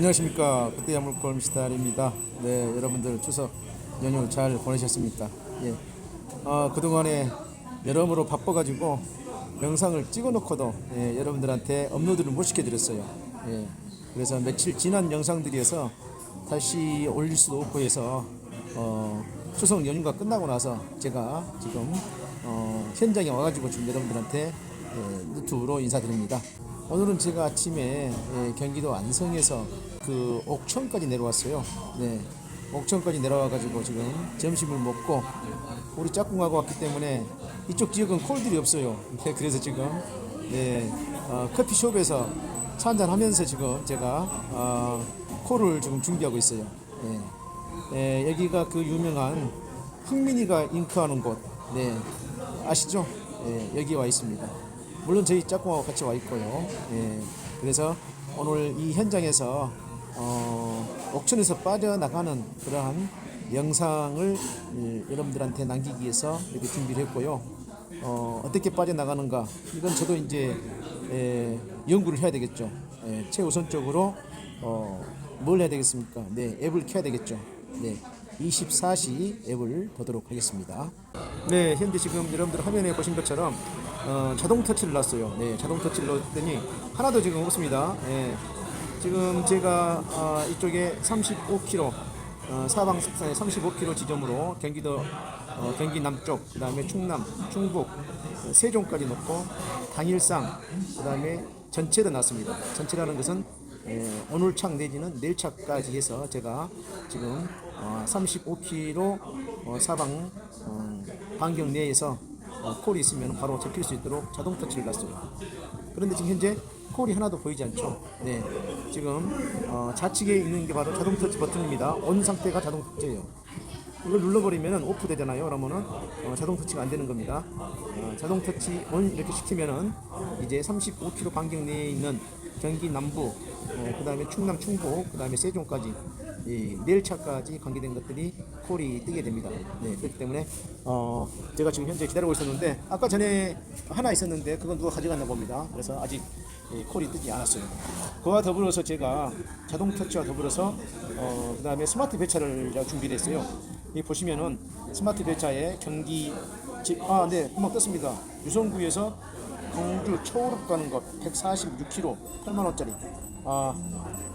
안녕하십니까 그때 야물골 미스터입니다. 네 여러분들 추석 연휴 잘 보내셨습니까? 예. 어, 그동안에 여러모로 바빠가지고 영상을 찍어놓고도 예, 여러분들한테 업로드를 못 시켜드렸어요. 예. 그래서 며칠 지난 영상들이어서 다시 올릴 수도 없고 해서 어, 추석 연휴가 끝나고 나서 제가 지금 어, 현장에 와가지고 지금 여러분들한테 예, 유튜브로 인사드립니다. 오늘은 제가 아침에 예, 경기도 안성에서 그 옥천까지 내려왔어요. 네. 옥천까지 내려와가지고 지금 점심을 먹고 우리 짝꿍하고 왔기 때문에 이쪽 지역은 콜들이 없어요. 네, 그래서 지금 네, 어, 커피숍에서 차 한잔 하면서 지금 제가 어, 콜을 지금 준비하고 있어요. 네. 네, 여기가 그 유명한 흥민이가 잉크하는 곳. 네. 아시죠? 네, 여기 와 있습니다. 물론 저희 짝꿍하고 같이 와 있고요. 예, 그래서 오늘 이 현장에서 어, 옥천에서 빠져나가는 그러한 영상을 예, 여러분들한테 남기기 위해서 이렇게 준비를 했고요. 어, 어떻게 빠져나가는가 이건 저도 이제 예, 연구를 해야 되겠죠. 예, 최우선적으로 어, 뭘 해야 되겠습니까? 네, 앱을 켜야 되겠죠. 네, 24시 앱을 보도록 하겠습니다. 네, 현재 지금 여러분들 화면에 보신 것처럼 어, 자동 터치를 놨어요. 네, 자동 터치를 넣었더니 하나도 지금 없습니다. 네, 지금 제가 어, 이쪽에 35km 어, 사방 숙산에 35km 지점으로 경기도 어, 경기 남쪽, 그다음에 충남, 충북, 어, 세종까지 놓고 당일상, 그다음에 전체로 놨습니다. 전체라는 것은 에, 오늘 창 내지는 내일 차까지 해서 제가 지금 어, 35km 어, 사방 어, 반경 내에서 어, 콜이 있으면 바로 접힐 수 있도록 자동 터치를 놨어요. 그런데 지금 현재 콜이 하나도 보이지 않죠. 네, 지금 어, 좌측에 있는 게 바로 자동 터치 버튼입니다. 온 상태가 자동 터치예요. 이걸 눌러버리면 오프 되잖아요. 그러면은 어, 자동 터치가 안 되는 겁니다. 어, 자동 터치 온 이렇게 시키면은 이제 35km 반경 내에 있는 경기 남부, 어, 그 다음에 충남 충북, 그 다음에 세종까지 이 내일차까지 관계된 것들이 콜이 뜨게 됩니다. 네, 그렇기 때문에 어, 제가 지금 현재 기다리고 있었는데 아까 전에 하나 있었는데 그건 누가 가져갔나 봅니다. 그래서 아직 이 콜이 뜨지 않았어요. 그와 더불어서 제가 자동 터치와 더불어서 어, 그 다음에 스마트 배차를 준비를 했어요. 이 보시면은 스마트 배차에 경기 집, 아, 네, 금방 떴습니다. 유성구에서 광주 초우럽 가는 것 146km 8만 원짜리. 아,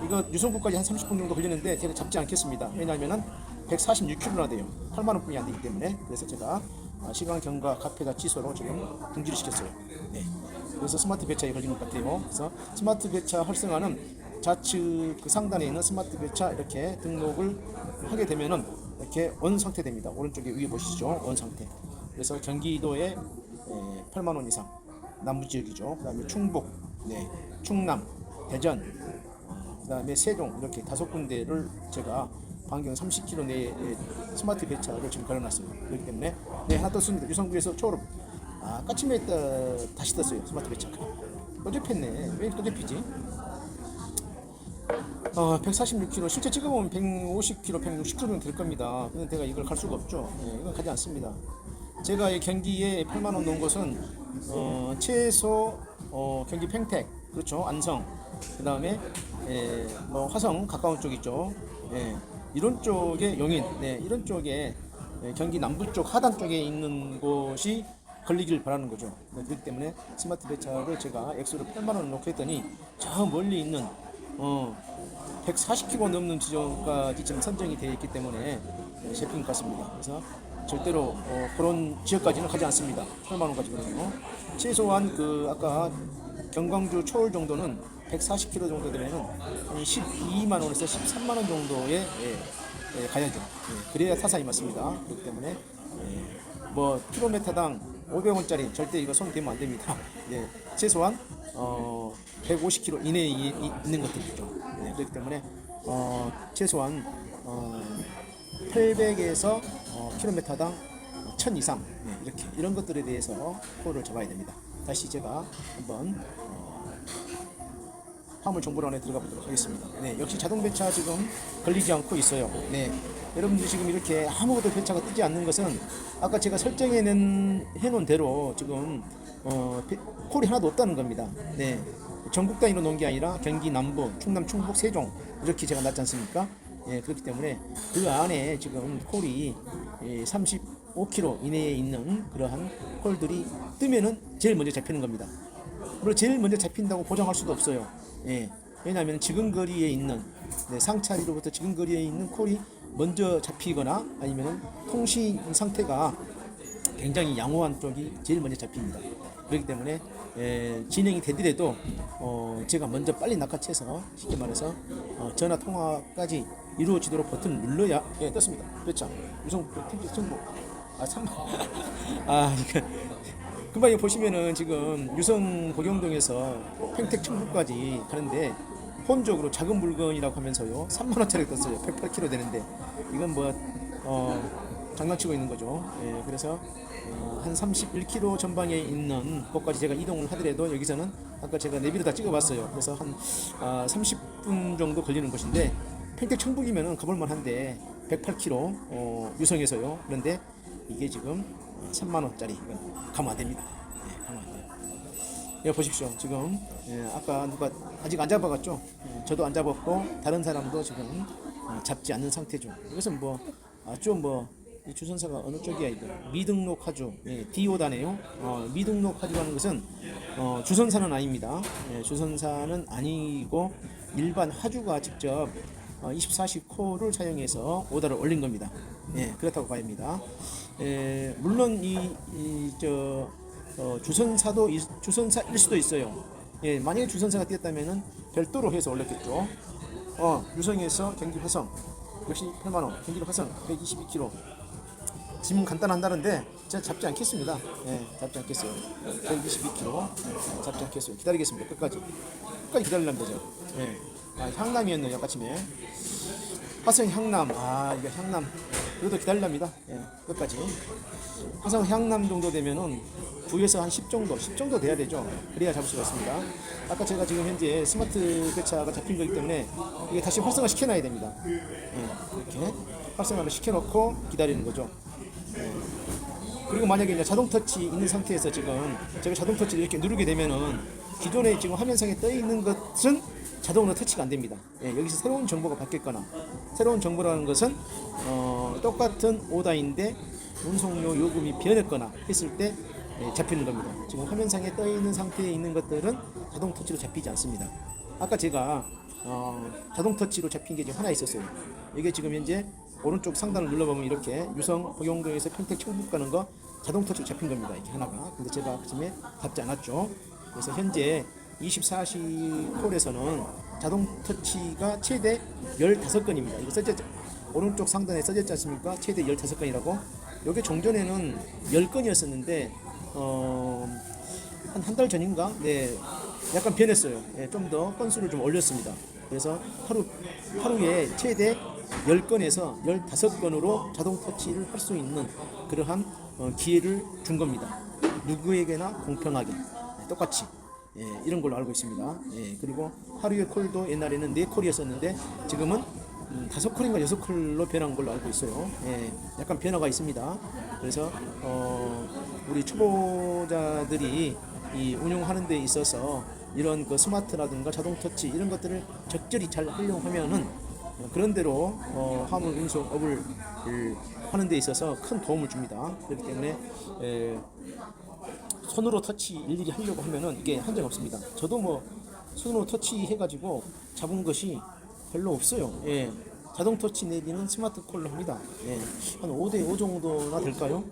이거 유성구까지 한 30분 정도 걸리는데 제가 잡지 않겠습니다. 왜냐하면은 146km나 돼요. 8만 원뿐이 안 되기 때문에 그래서 제가 아, 시간 경과 카페가 취소로 지금 중지를 시켰어요. 네. 그래서 스마트 배차에 걸린 것 같아요. 그래서 스마트 배차 활성화는 좌측 그 상단에 있는 스마트 배차 이렇게 등록을 하게 되면은 이렇게 온 상태 됩니다. 오른쪽에 위에 보시죠. 온 상태. 그래서 경기도에 에, 8만 원 이상 남부 지역이죠. 그다음에 충북, 네, 충남, 대전, 어, 그 다음에 세종 이렇게 다섯 군데를 제가 반경 30km 내에 스마트 배차를 지금 걸어놨어요. 그렇기 때문에 네 하나 떴습니다. 유성구에서 초록 아 까치매에 떠, 다시 떴어요. 스마트 배차가 또 접혔네. 왜 또 접히지? 어, 146km 실제 찍어보면 150km, 160km 정도 될 겁니다. 근데 제가 이걸 갈 수가 없죠. 네, 이건 가지 않습니다. 제가 이 경기에 8만 원 넣은 것은 어, 최소 어, 경기 평택 그렇죠 안성 그 다음에 뭐 화성 가까운 쪽 있죠. 예, 이런 쪽에 용인 네, 이런 쪽에 예, 경기 남부 쪽 하단 쪽에 있는 곳이 걸리길 바라는 거죠. 네, 그렇기 때문에 스마트 배차를 제가 액수를 8만 원을 놓고 했더니 저 멀리 있는 어, 140km 넘는 지점까지 지금 선정이 되어 있기 때문에 셰핑 같습니다. 그래서 절대로 어, 그런 지역까지는 가지 않습니다. 8만 원까지거든요. 최소한 그 아까 경광주 초월 정도는 140km 정도 되면은 한 12만 원에서 13만 원 정도의 예, 예, 가야죠. 예, 그래야 타산이 맞습니다. 그렇기 때문에 예, 뭐 킬로미터당 500원짜리 절대 이거 손 대면 안 됩니다. 예, 최소한 어, 150km 이내에 이- 이- 있는 것들이죠. 예, 그렇기 때문에 어, 최소한 어, 800에서 어, 킬로미터당 1000 이상 예, 이렇게 이런 것들에 대해서 콜을 잡아야 됩니다. 다시 제가 한번 어, 화물 정보란에 들어가 보도록 하겠습니다. 네, 역시 자동 배차 지금 걸리지 않고 있어요. 네, 여러분들 지금 이렇게 아무것도 배차가 뜨지 않는 것은 아까 제가 설정해 놓은 해놓은 대로 지금 어, 배- 콜이 하나도 없다는 겁니다. 네, 전국 단위로 놓은 게 아니라 경기 남부, 충남, 충북, 세종 이렇게 제가 놨지 않습니까? 예, 그렇기 때문에 그 안에 지금 콜이 예, 35km 이내에 있는 그러한 콜들이 뜨면은 제일 먼저 잡히는 겁니다. 물론 제일 먼저 잡힌다고 보장할 수도 없어요. 예. 왜냐하면 지금 거리에 있는 네, 상차리로부터 지금 거리에 있는 콜이 먼저 잡히거나 아니면 통신 상태가 굉장히 양호한 쪽이 제일 먼저 잡힙니다. 그렇기 때문에 에, 진행이 되더라도 어, 제가 먼저 빨리 낚아채서 쉽게 말해서 어, 전화 통화까지 이루어지도록 버튼을 눌러야 예 떴습니다. 그렇죠. 유성 팀 정보 아 참. 아 이거 금방 보시면은 지금 유성 고경동에서 평택 청부까지 가는데 혼적으로 작은 물건이라고 하면서요. 3만 원짜리 떴어요. 108kg 되는데. 이건 뭐 어, 장난치고 있는 거죠. 예, 그래서 어, 한 31km 전방에 있는 곳까지 제가 이동을 하더라도 여기서는 아까 제가 내비로 다 찍어봤어요. 그래서 한 아, 30분 정도 걸리는 곳인데 평택 청북이면은 가볼만 한데 108km 어, 유성에서요. 그런데 이게 지금 3만 원짜리 이건 가면 안 됩니다 예, 가면 안 돼요 예, 보십시오. 지금 예, 아까 누가 아직 안 잡아갔죠? 예, 저도 안 잡았고 다른 사람도 지금 어, 잡지 않는 상태죠. 이것은 뭐 아주 뭐 이 주선사가 어느 쪽이야 이거 미등록 하주 예, D5다네요. 어, 미등록 하주라는 것은 어, 주선사는 아닙니다. 예, 주선사는 아니고 일반 하주가 직접 어, 24시 코를 사용해서 오더를 올린 겁니다. 예, 그렇다고 봐야 합니다. 예, 물론 이저 어, 주선사도 이- 주선사일 수도 있어요. 예, 만약에 주선사가 뛰었다면은 별도로 해서 올렸겠죠. 어, 유성에서 경기 화성 역시 8만 원, 경기도 화성 122km. 짐은 간단한다는데 제가 잡지 않겠습니다. 예, 잡지 않겠어요. 122km 잡지 않겠어요. 기다리겠습니다. 끝까지. 끝까지 기다리려면 되죠. 예. 아, 향남이었네요. 약아침에 화성 향남. 아, 이거 향남. 그래도 기다리랍니다. 예, 끝까지. 화성 향남 정도 되면은 9에서 한 10 정도, 10 정도 돼야 되죠. 그래야 잡을 수가 있습니다. 아까 제가 지금 현재 스마트 배차가 잡힌 거기 때문에 이게 다시 활성화 시켜놔야 됩니다. 예, 이렇게 활성화를 시켜놓고 기다리는 거죠. 예. 그리고 만약에 이제 자동 터치 있는 상태에서 지금 제가 자동 터치를 이렇게 누르게 되면은 기존에 지금 화면상에 떠 있는 것은 자동으로 터치가 안 됩니다. 예, 여기서 새로운 정보가 바뀌었거나 새로운 정보라는 것은 어, 똑같은 오다인데 운송료 요금이 변했거나 했을 때 예, 잡히는 겁니다. 지금 화면상에 떠 있는 상태에 있는 것들은 자동 터치로 잡히지 않습니다. 아까 제가 어, 자동 터치로 잡힌 게 지금 하나 있었어요. 이게 지금 현재 오른쪽 상단을 눌러보면 이렇게 유성 복용동에서 평택 청북 가는 거 자동 터치로 잡힌 겁니다. 이게 하나가. 근데 제가 아침에 잡지 않았죠. 그래서 현재 24시 콜에서는 자동 터치가 최대 15건입니다. 이거 써졌 오른쪽 상단에 써졌지 않습니까? 최대 15건이라고. 요게 종전에는 10건이었었는데 어, 한 한 달 전인가? 네. 약간 변했어요. 예, 좀더 건수를 좀 올렸습니다. 그래서 하루 하루에 최대 10건에서 15건으로 자동 터치를 할 수 있는 그러한 어, 기회를 준 겁니다. 누구에게나 공평하게 예, 똑같이 예, 이런 걸로 알고 있습니다. 예, 그리고 하루의 콜도 옛날에는 4콜이었었는데 지금은 음, 다섯 콜인가 여섯 콜로 변한 걸로 알고 있어요. 예, 약간 변화가 있습니다. 그래서 어, 우리 초보자들이 이 운용하는 데 있어서 이런 그 스마트라든가 자동 터치 이런 것들을 적절히 잘 활용하면은 어, 그런 대로 어, 화물 운송업을 을 하는 데 있어서 큰 도움을 줍니다. 그렇기 때문에 에, 손으로 터치 일일이 하려고 하면은 이게 한정 없습니다. 저도 뭐 손으로 터치 해가지고 잡은 것이 별로 없어요. 예. 자동 터치 내지는 스마트 콜로 합니다. 예. 한 5대 5 정도나 될까요?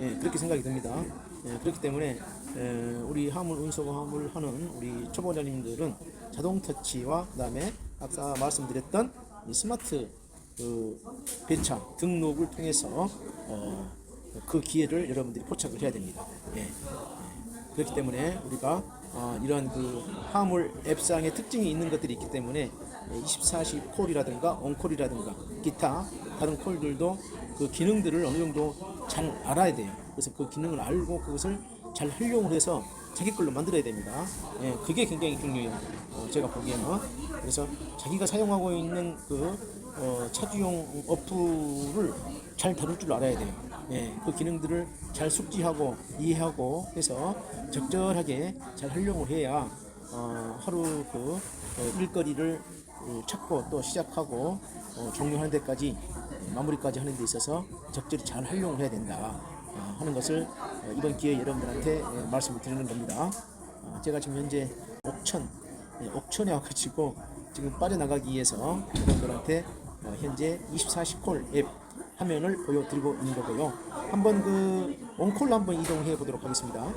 예, 그렇게 생각이 듭니다. 예, 그렇기 때문에 에, 우리 화물 운송 화물 하는 우리 초보자님들은 자동 터치와 그다음에 아까 말씀드렸던 이 스마트 그 배차 등록을 통해서 어, 그 기회를 여러분들이 포착을 해야 됩니다. 예. 그렇기 때문에 우리가 어, 이런 그 화물 앱상의 특징이 있는 것들이 있기 때문에 24시 콜이라든가 온콜이라든가 기타 다른 콜들도 그 기능들을 어느 정도 잘 알아야 돼요. 그래서 그 기능을 알고 그것을 잘 활용을 해서 자기 걸로 만들어야 됩니다. 예, 그게 굉장히 중요해요. 어, 제가 보기에는 그래서 자기가 사용하고 있는 그 어, 차주용 어플을 잘 다룰 줄 알아야 돼요. 예, 그 기능들을 잘 숙지하고 이해하고 해서 적절하게 잘 활용을 해야 어, 하루 그 어, 일거리를 어, 찾고 또 시작하고 어, 종료하는 데까지 어, 마무리까지 하는 데 있어서 적절히 잘 활용을 해야 된다 어, 하는 것을 어, 이번 기회에 여러분들한테 예, 말씀을 드리는 겁니다. 어, 제가 지금 현재 옥천 예, 옥천에 와가지고 지금 빠져나가기 위해서 여러분들한테 어, 현재 24시 콜 앱 화면을 보여드리고 있는 거고요. 한번 그 온콜로 한번 이동해 보도록 하겠습니다.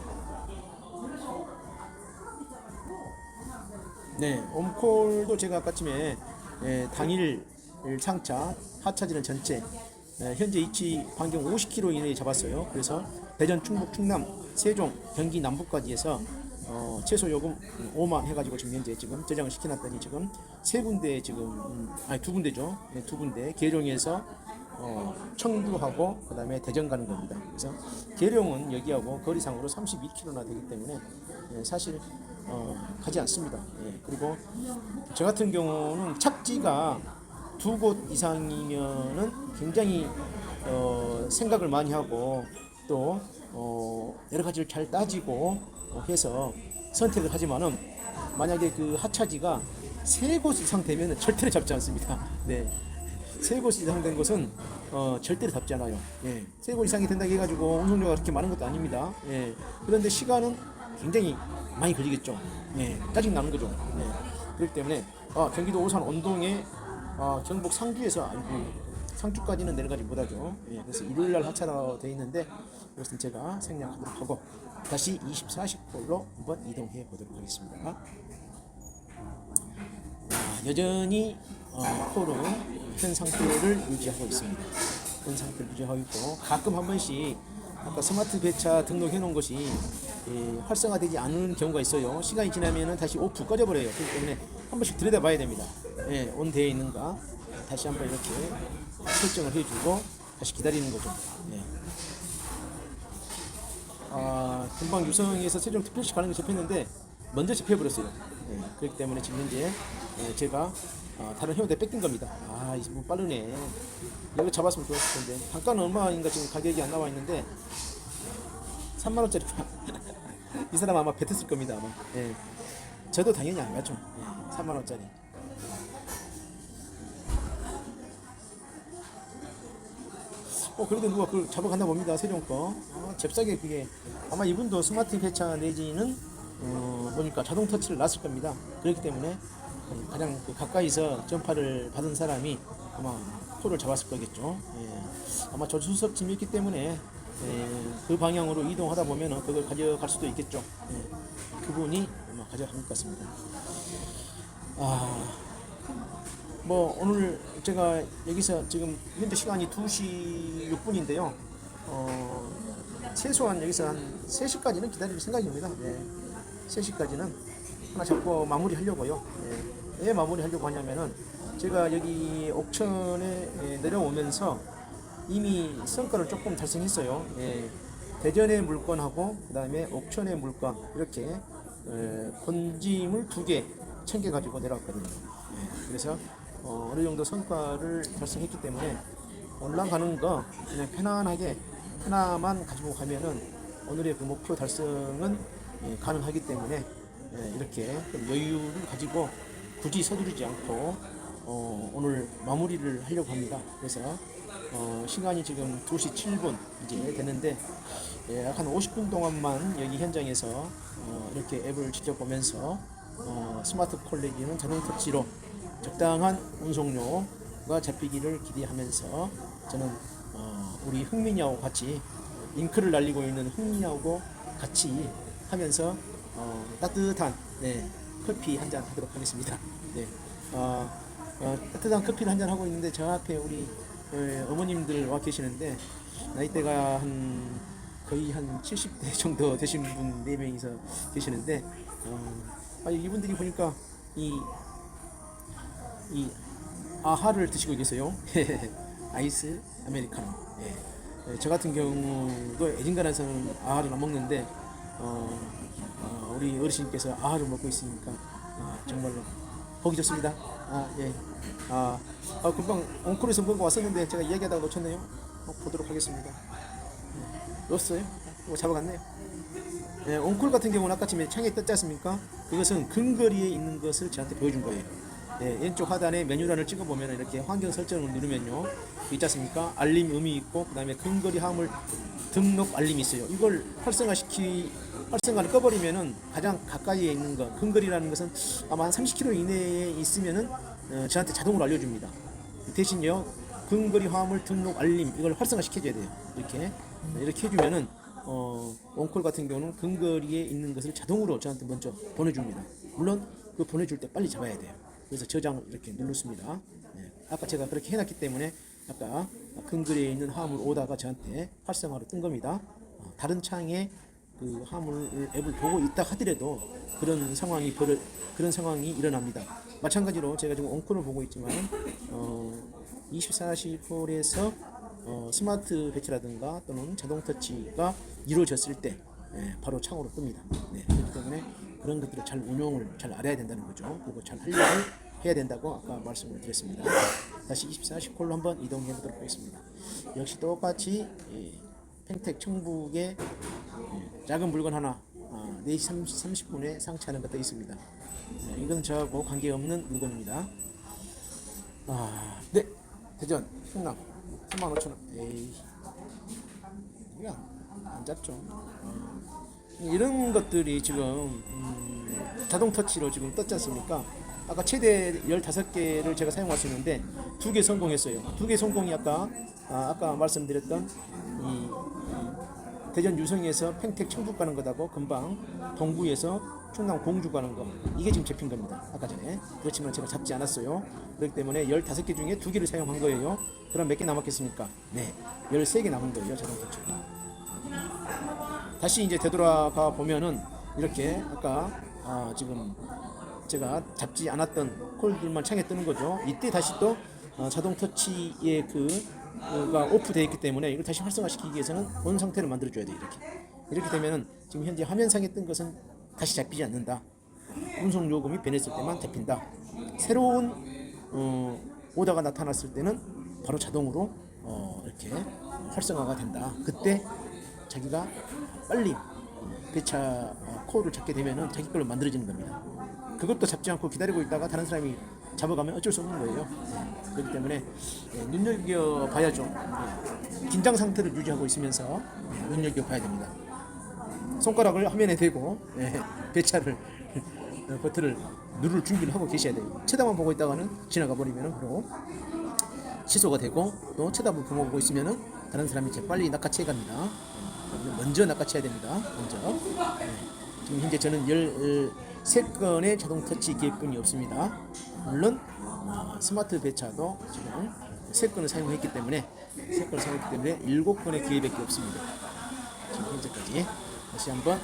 네, 온콜도 제가 아까쯤에 예, 당일 상차 하차지는 전체 예, 현재 위치 반경 50km 이내에 잡았어요. 그래서 대전, 충북, 충남, 세종, 경기 남부까지 해서 어, 최소 요금 5만 해가지고 지금 현재 지금 저장을 시켜놨더니 지금 세 군데 지금 음, 아니 두 군데죠. 네, 두 군데 계룡에서 어, 청주하고 그다음에 대전 가는 겁니다. 그래서 계룡은 여기하고 거리상으로 32km나 되기 때문에 예, 사실 어, 가지 않습니다. 예, 그리고 저 같은 경우는 착지가 두 곳 이상이면은 굉장히 어, 생각을 많이 하고 또 어, 여러 가지를 잘 따지고 어, 해서 선택을 하지만은 만약에 그 하차지가 세 곳 이상 되면은 절대로 잡지 않습니다. 네. 세곳 이상 된 곳은 어, 절대로 잡지 않아요. 예. 세곳 이상이 된다고 해가지고 운송료가 그렇게 많은 것도 아닙니다. 예. 그런데 시간은 굉장히 많이 걸리겠죠. 예. 짜증 나는 거죠. 예. 그렇기 때문에 어, 경기도 오산 온동에 어, 경북 상주에서 아니고 상주까지는 내려가지 못하죠. 예. 그래서 일요일 날 하차로 되어 있는데 이것은 제가 생략하도록 하고 다시 24시골로 한번 이동해 보도록 하겠습니다. 아, 여전히 어, 현 상태를 유지하고 있습니다. 현 상태를 유지하고 있고 가끔 한 번씩 아까 스마트 배차 등록해 놓은 것이 예, 활성화되지 않는 경우가 있어요. 시간이 지나면은 다시 오프 꺼져버려요. 그렇기 때문에 한 번씩 들여다봐야 됩니다. 예, 온 되어 있는가 다시 한번 이렇게 설정을 해주고 다시 기다리는 거죠. 예. 아, 금방 유성에서 세종 특별시 가는 게 접했는데 먼저 접해버렸어요. 예, 그렇기 때문에 지금 현재 예, 제가 아, 다른 회원들 뺏긴 겁니다. 아, 이뭐 빠르네. 여기 잡았으면 좋았을 텐데 단가는 얼마인가 지금 가격이 안 나와 있는데 3만 원짜리 이 사람 아마 뱉었을 겁니다 아마. 예. 저도 당연히 안 가죠. 예, 3만 원짜리. 어 그래도 누가 그걸 잡아갔나 봅니다 세종 거 아, 잽싸게 그게 아마 이분도 스마트 배차 내지는 어, 보니까 자동 터치를 놨을 겁니다 그렇기 때문에 가장 그 가까이서 전파를 받은 사람이 아마 콜을 잡았을 거겠죠 예. 아마 저수석 짐이었기 때문에 예, 그 방향으로 이동하다 보면은 그걸 가져갈 수도 있겠죠 예. 그분이 아마 가져갈 것 같습니다 아 뭐 오늘 제가 여기서 지금 현재 시간이 2시 6분인데요. 어, 최소한 여기서 한 3시까지는 기다릴 생각입니다. 네. 3시까지는 하나 잡고 마무리 하려고요. 네. 왜 마무리 하려고 하냐면은 제가 여기 옥천에 예, 내려오면서 이미 성과를 조금 달성했어요. 예. 대전의 물건하고 그다음에 옥천의 물건 이렇게 에, 본짐을 두 개 챙겨 가지고 내려왔거든요. 예. 그래서 어, 어느 정도 성과를 달성했기 때문에 올라가는 거 그냥 편안하게 하나만 가지고 가면은 오늘의 그 목표 달성은 예, 가능하기 때문에 예, 이렇게 좀 여유를 가지고 굳이 서두르지 않고 어, 오늘 마무리를 하려고 합니다. 그래서 어, 시간이 지금 2시 7분 이제 되는데 예, 약 한 50분 동안만 여기 현장에서 어, 이렇게 앱을 직접 보면서 어, 스마트 콜레기는 자동 터치로 적당한 운송료가 잡히기를 기대하면서 저는 어, 우리 흥민이하고 같이 잉크를 날리고 있는 흥민이하고 같이 하면서 어, 따뜻한 네, 커피 한 잔 하도록 하겠습니다. 네, 어, 어, 따뜻한 커피를 한 잔 하고 있는데 저 앞에 우리 어, 어머님들 와 계시는데 나이대가 한 거의 한 70대 정도 되신 분 4명이서 계시는데 어, 아, 이분들이 보니까 이 이 아하를 드시고 계세요. 아이스 아메리카노. 예. 예, 저 같은 경우도 애진간에서는 아하를 안 먹는데 어, 어, 우리 어르신께서 아하를 먹고 있으니까 아, 정말로 보기 좋습니다. 아 예. 아, 아 금방 옹콜에서 뭔가 왔었는데 제가 이야기하다가 놓쳤네요. 어, 보도록 하겠습니다. 예. 넣었어요? 뭐 잡아갔네요. 예, 옹콜 같은 경우는 아까쯤에 창에 떴지 않습니까? 그것은 근거리에 있는 것을 저한테 보여준 거예요. 예, 왼쪽 하단에 메뉴란을 찍어보면 이렇게 환경 설정을 누르면요. 있지 않습니까? 알림 음이 있고, 그 다음에 근거리 화물 등록 알림이 있어요. 이걸 활성화시키, 활성화를 꺼버리면은 가장 가까이에 있는 거, 근거리라는 것은 아마 한 30km 이내에 있으면은 어, 저한테 자동으로 알려줍니다. 대신요, 근거리 화물 등록 알림 이걸 활성화 시켜줘야 돼요. 이렇게 이렇게 해주면은 어, 원콜 같은 경우는 근거리에 있는 것을 자동으로 저한테 먼저 보내줍니다. 물론 그 보내줄 때 빨리 잡아야 돼요. 그래서 저장을 이렇게 눌렀습니다. 예, 아까 제가 그렇게 해놨기 때문에 아까 근거리에 있는 화물 오다가 저한테 활성화로 뜬 겁니다. 어, 다른 창에 그 화물 앱을 보고 있다 하더라도 그런 상황이 벌어, 그런 상황이 일어납니다. 마찬가지로 제가 지금 온콜을 보고 있지만 어, 24시 폴에서 어, 스마트 배치라든가 또는 자동 터치가 이루어졌을 때 예, 바로 창으로 뜹니다. 네, 그렇기 때문에 그런 것들을 잘 운용을 잘 알아야 된다는 거죠. 그리고 잘 활용을 해야 된다고 아까 말씀을 드렸습니다. 다시 24시 콜로 한번 이동해 보도록 하겠습니다. 역시 똑같이 예, 펜텍 청북에 예, 작은 물건 하나 아, 4시 30, 분에 상차하는 것도 있습니다. 네, 이건 저하고 관계없는 물건입니다. 아, 네. 대전, 충남 35,000원. 에이. 이게 안, 안 잡죠. 어. 이런 것들이 지금 음, 자동 터치로 지금 떴지 않습니까? 아까 최대 15개를 제가 사용할 수 있는데 두 개 성공했어요. 두 개 성공이 아까 아, 아까 말씀드렸던 이, 이 대전 유성에서 팽택 청북 가는 것하고 금방 동구에서 충남 공주 가는 거 이게 지금 잡힌 겁니다. 아까 전에 그렇지만 제가 잡지 않았어요. 그렇기 때문에 15개 중에 두 개를 사용한 거예요. 그럼 몇 개 남았겠습니까? 네, 13개 남은 거예요. 자동 터치가. 다시 이제 되돌아가 보면은 이렇게 아까 아, 지금 제가 잡지 않았던 콜들만 창에 뜨는 거죠. 이때 다시 또 어, 자동 터치의 그 가 오프되어 있기 때문에 이걸 다시 활성화시키기 위해서는 본 상태를 만들어줘야 돼요. 이렇게 이렇게 되면은 지금 현재 화면상에 뜬 것은 다시 잡히지 않는다. 운송 요금이 변했을 때만 잡힌다. 새로운 어, 오다가 나타났을 때는 바로 자동으로 어, 이렇게 활성화가 된다. 그때 자기가 빨리 배차 어, 코어를 잡게 되면은 자기 걸로 만들어지는 겁니다. 그것도 잡지 않고 기다리고 있다가 다른 사람이 잡아가면 어쩔 수 없는 거예요. 네, 그렇기 때문에 예, 눈여겨 봐야죠. 예, 긴장 상태를 유지하고 있으면서 예, 눈여겨 봐야 됩니다. 손가락을 화면에 대고 예, 배차를 어, 버튼을 누를 준비를 하고 계셔야 돼요. 쳐다만 보고 있다가는 지나가 버리면은 바로 취소가 되고 또 쳐다보고 보고 있으면은 다른 사람이 빨리 낚아채 갑니다. 예, 먼저 낚아채야 됩니다. 먼저. 예, 지금 현재 저는 13건의 자동 터치 기획뿐이 없습니다. 물론 어, 스마트 배차도 지금 3건을 사용했기 때문에 3건을 사용했기 때문에 7건의 기회밖에 없습니다. 지금 현재까지 다시 한번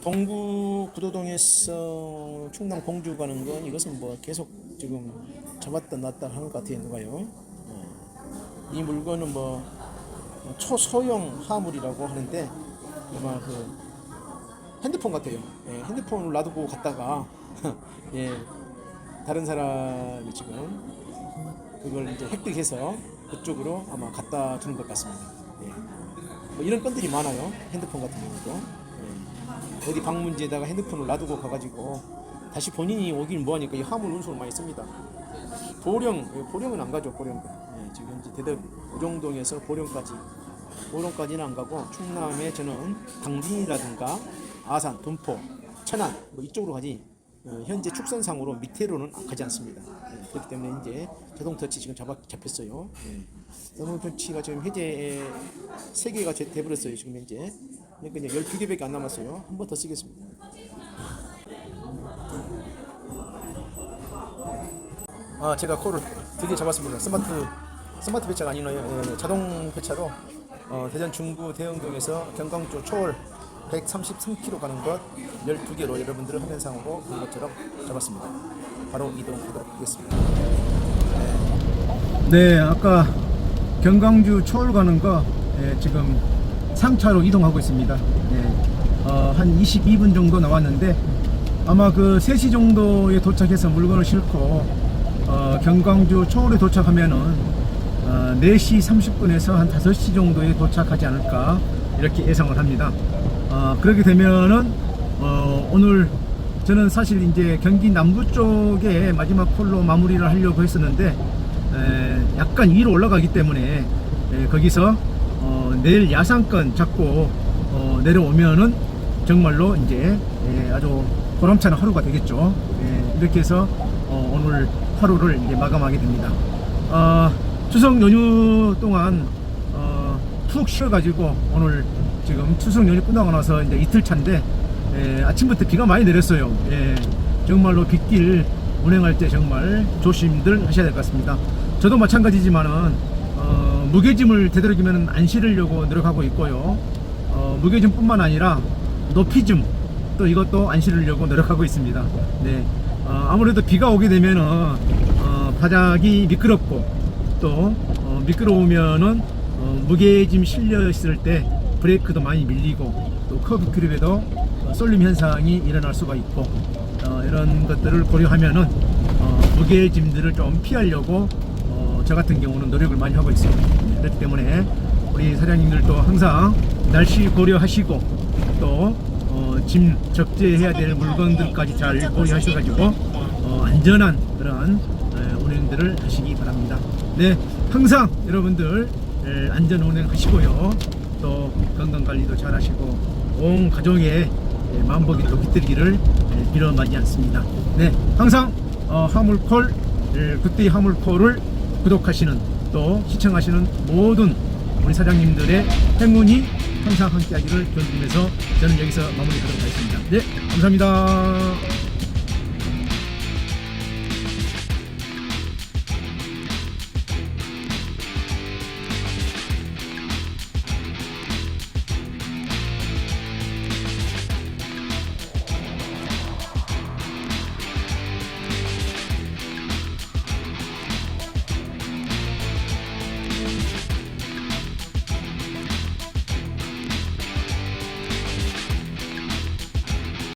동구 구도동에서 충남 공주 가는 건 이것은 뭐 계속 지금 잡았다 놨다 하는 것 같아요 누가요 어, 이 물건은 뭐 초소형 화물이라고 하는데 아마 그 핸드폰 같아요 예, 핸드폰을 놔두고 갔다가 예, 다른 사람이 지금 그걸 이제 획득해서 그쪽으로 아마 갖다 주는 것 같습니다 예. 뭐 이런 건들이 많아요 핸드폰 같은 경우도 예. 어디 방문지에다가 핸드폰을 놔두고 가가지고 다시 본인이 오긴 뭐하니까 이 화물 운송을 많이 씁니다. 보령, 예, 보령은 안 가죠, 보령. 예, 지금 이제 대덕 우정동에서 보령까지. 보령까지는 안 가고 충남에 저는 당진이라든가 아산, 분포, 천안 뭐 이쪽으로 가지. 어, 현재 축선상으로 밑으로는 가지 않습니다. 예, 그렇기 때문에 이제 자동 터치 지금 잡아, 잡혔어요. 예. 자동 터치가 지금 해제 세 개가 제- 돼버렸어요. 지금 현재. 그러니까 이제 12개밖에 안 남았어요. 한 번 더 쓰겠습니다. 아, 제가 코를 드디어 잡았습니다. 스마트 스마트 배차가 아니네요. 예, 자동 배차로 어, 대전 중구 대흥동에서 경광주 초월 133km 가는 것 12개로 여러분들을 화면상으로 본 것처럼 잡았습니다. 바로 이동하도록 하겠습니다. 네, 아까 경강주 초월 가는 거 예, 지금 상차로 이동하고 있습니다. 예, 어, 한 22분 정도 나왔는데 아마 그 3시 정도에 도착해서 물건을 싣고 어, 경강주 초월에 도착하면은 어, 4시 30분에서 한 5시 정도에 도착하지 않을까 이렇게 예상을 합니다. 어, 그렇게 되면은 어, 오늘 저는 사실 이제 경기 남부 쪽에 마지막 콜로 마무리를 하려고 했었는데 에, 약간 위로 올라가기 때문에 에, 거기서 어, 내일 야상권 잡고 어, 내려오면은 정말로 이제 에, 아주 보람찬 하루가 되겠죠. 예, 이렇게 해서 어, 오늘 하루를 이제 마감하게 됩니다. 어, 추석 연휴 동안 어, 푹 쉬어가지고 오늘 지금 추석 연휴 끝나고 나서 이제 이틀 차인데 예, 아침부터 비가 많이 내렸어요. 예, 정말로 빗길 운행할 때 정말 조심들 하셔야 될 것 같습니다. 저도 마찬가지지만은 어, 무게짐을 되도록이면 안 실으려고 노력하고 있고요. 어, 무게짐뿐만 아니라 높이짐 또 이것도 안 실으려고 노력하고 있습니다. 네, 어, 아무래도 비가 오게 되면은 어, 바닥이 미끄럽고 또 어, 미끄러우면은 어, 무게짐 실려 있을 때 브레이크도 많이 밀리고 또 커브 그립에도 어, 쏠림 현상이 일어날 수가 있고 어, 이런 것들을 고려하면은 어, 무게짐들을 좀 피하려고 어, 저 같은 경우는 노력을 많이 하고 있습니다. 네, 그렇기 때문에 우리 사장님들도 항상 날씨 고려하시고 또 어, 짐 적재해야 될 물건들까지 잘 고려하셔가지고 어, 안전한 그런 에, 운행들을 하시기 바랍니다. 네, 항상 여러분들 에, 안전 운행하시고요. 또 건강 관리도 잘 하시고 온 가족의 에, 만복이 또 깃들기를 에, 빌어마지 않습니다. 네, 항상 어, 화물콜 에, 그때의 화물콜을 구독하시는 또 시청하시는 모든 우리 사장님들의 행운이 항상 함께하기를 기원드리면서 저는 여기서 마무리하도록 하겠습니다. 네, 감사합니다.